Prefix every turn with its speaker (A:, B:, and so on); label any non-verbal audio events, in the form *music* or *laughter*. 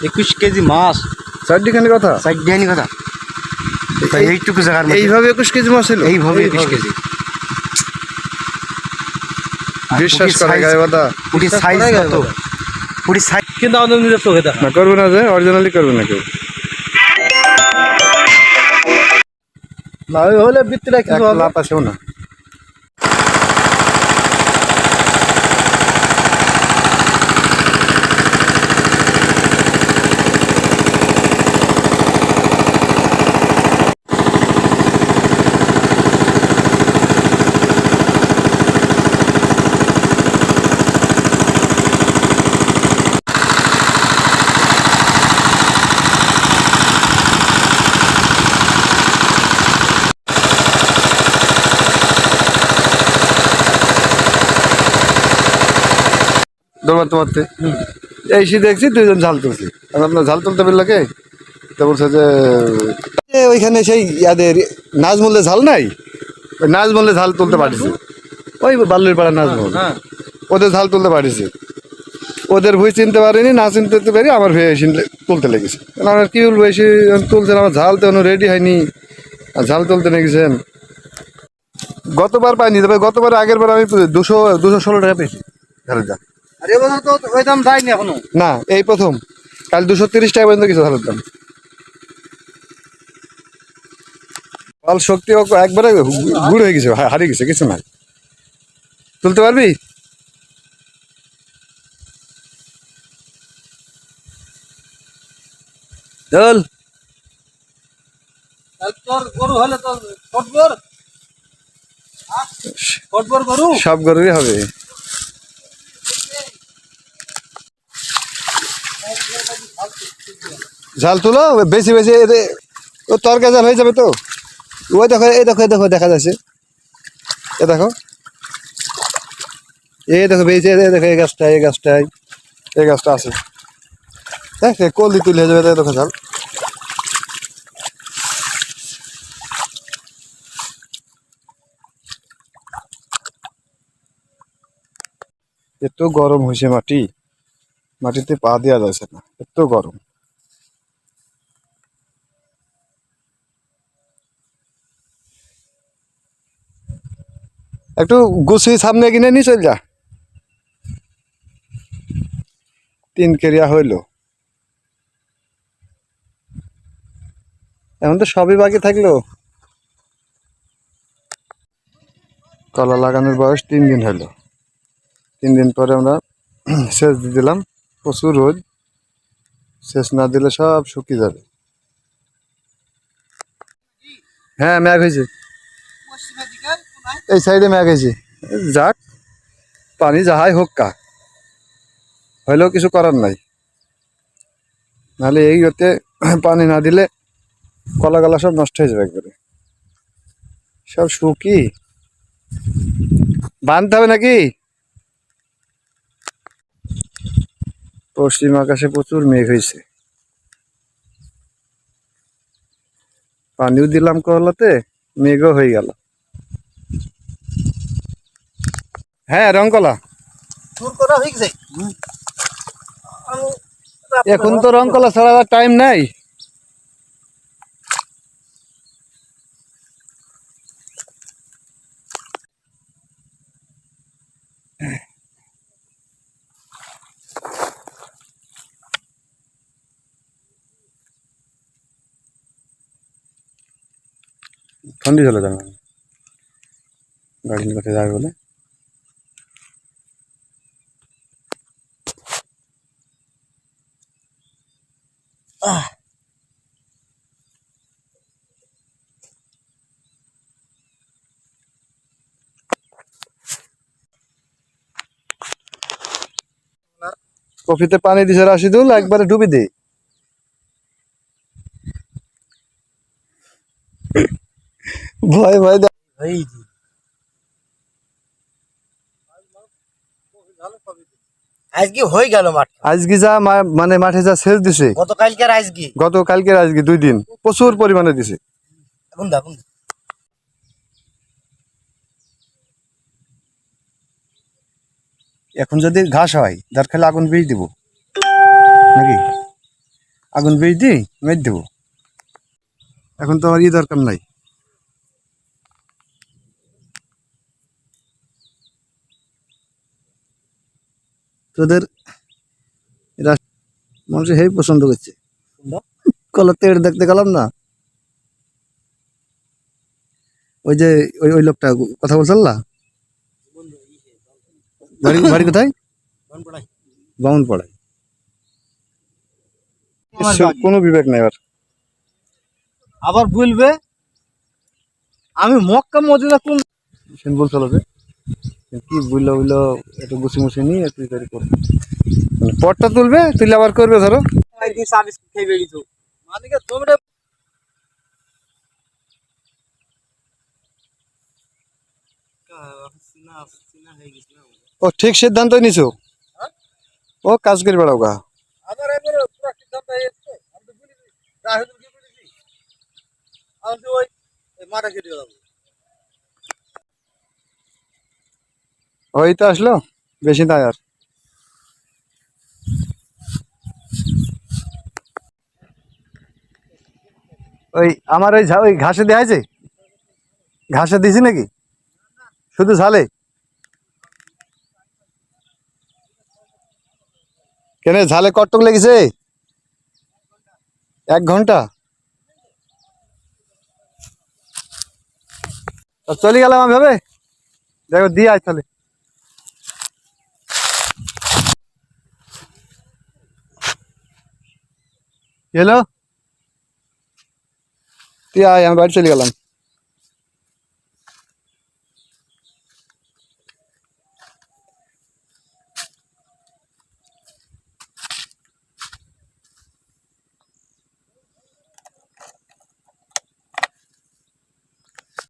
A: একুশ কেজি মাছ।
B: চারটিখানি কথা?
A: চার ডিহানি কথা এইটুকু জায়গার
B: এইভাবে একুশ কেজি মাছ ছিল
A: এইভাবে একুশ কেজি।
B: বিশ্বাস করে গায়ে বাদা
A: পুঁটির সাইজ কত। পুঁটির সাইজ
C: কিন্তু আমাদের নিজের চোখে দেখা।
B: না করবে না যে অরিজিনালি করবে না কেউ।
C: না ওই হলে বৃত্তিটা হবে।
B: লাভ আসেও না। দৌড়াতে মারতে এই সে দেখছি দুইজন ঝাল তুলছি। আর আপনার ঝাল তুলতে পারল কে? তো বলছে যে ওইখানে সেই ইয়াদের নাজমুলে ঝাল নাই? ওই নাজমুলে ঝাল তুলতে পারিছে ওই বাল্লির পাড়া নাজমুল।
C: হ্যাঁ।
B: ওদের ঝাল তুলতে পারিছে ওদের ভুই চিনতে পারিনি না চিনতে পারি আমার ভুয়ে এসে তুলতে লেগেছে। আমার কি বলব এসে তুলছেন আমার ঝাল তো রেডি হয়নি। আর ঝাল তুলতে লেগেছেন। গতবার পাইনি তবে গতবার আগের বার আমি দুশো দুশো ষোলো টাকা পেয়েছি। ঝালের দাম না এই প্রথম। কাল দুশো তিরিশ টাকা পর্যন্ত কিছু ঝালের দাম। ফল শক্তি একবারে গুড় হয়ে গেছে হারিয়ে গেছে কিছু নাই তুলতে পারবি? চল
C: তোর গরু হলে তো ফটবর ফটবর গরু?
B: সব গরুরই হবে। ঝাল তুলো, বেশি বেশি এতে ও তরকা জাল হয়ে যাবে তো? ওই দেখো, এই দেখো দেখো, দেখা যাচ্ছে। এ দেখো। এই দেখো বেশি দেখো, এই গাছটা, এই গাছটাই এই গাছটা আছে। দেখ কল দিয়ে তুলে যাবে দেখো ঝাল। এত গরম হয়েছে মাটি। মাটিতে পা দেওয়া যাচ্ছে না, এত গরম। একটু গুছিয়ে সামনে কিনে নি চল যা। তিন কেরিয়া হইল। এখন তো সবই বাকি থাকল। কলা লাগানোর বয়স তিন দিন হলো তিন দিন পরে আমরা সেচ দিয়ে দিলাম। প্রচুর রোদ শেষ না দিলে সব শুকিয়ে যাবে। হ্যাঁ ম্যাগ হয়েছে। এই সাইডে ম্যাগ হয়েছে। যাক পানি যাহাই হোক কা হইলেও কিছু করার নাই। নাহলে এই হতে *clears throat* পানি না দিলে কলা গলা সব নষ্ট হয়ে যাবে একবারে। সব শুকি। বাঁধতে হবে নাকি? পশ্চিম আকাশে প্রচুর মেঘ হয়েছে। পানিও দিলাম কলাতে মেঘও হয়ে গেল। হ্যাঁ রংকলা। এখন তো রংকলা ছাড়া টাইম নাই। ঠান্ডি চলে যাবে গাড়ি কোথায় যাবে বলে। কফিতে পানি দিছে রাশিদুল একবারে ডুবি দে। ভয় ভয় দে-
A: আজকে হয়ে গেল মাঠ।
B: আজকে যা মা- মানে মাঠে যা সেচ দিছে।
A: গতকালকের আজকে।
B: গত কালকের আজকে দুই দিন। প্রচুর পরিমাণে দিছে।
A: এখন দেখুন
B: এখন যদি ঘাস হয় যার খেলে আগুন বীজ দিব। নাকি? আগুন বেশ দিই মেঘ দেবো। এখন তো আমার ই দরকার নাই। তোদের এরা মানুষ হেই পছন্দ করছে। কলার তেড় দেখতে গেলাম না? ওই যে ওই ওই লোকটা কথা বলছিল না? বাড়ি বাড়ি কোথায়? বামুন পড়ায় কোনো বিবেক নাই আর।
C: আবার বলবে আমি মক্কা মদিনা কোন
B: বলছিল যে কি বুঝলো বুঝলো একটু গুছি মুছি নিয়ে তুই করে। করবি পটটা তুলবে তুলে আবার করবে ধরো।
C: একদিন সার্ভিস খেয়ে বেরিয়েছো। মালিকে তোমরা
B: ও ঠিক সিদ্ধান্ত নিছো? ও কাজ করে বেড়াও গা।
C: আমার এবারে পুরো সিদ্ধান্ত হয়ে এসছে আমি তো বলি রাহুল কি বলেছি আমি তো ওই ওই মাঠে কেটে যাব
B: ওই তো আসলো, বেশি নাই আর। ওই আমার ওই ওই ঘাসে আছে ঘাসে দিছি নাকি? শুধু ঝালে? কেন ঝালে কটক লেগেছে? এক ঘণ্টা? চলে গেলাম আমি হবে দেখো দিয়ে আয় তাহলে। এলো তুই আয় আমি বাড়ি চলে গেলাম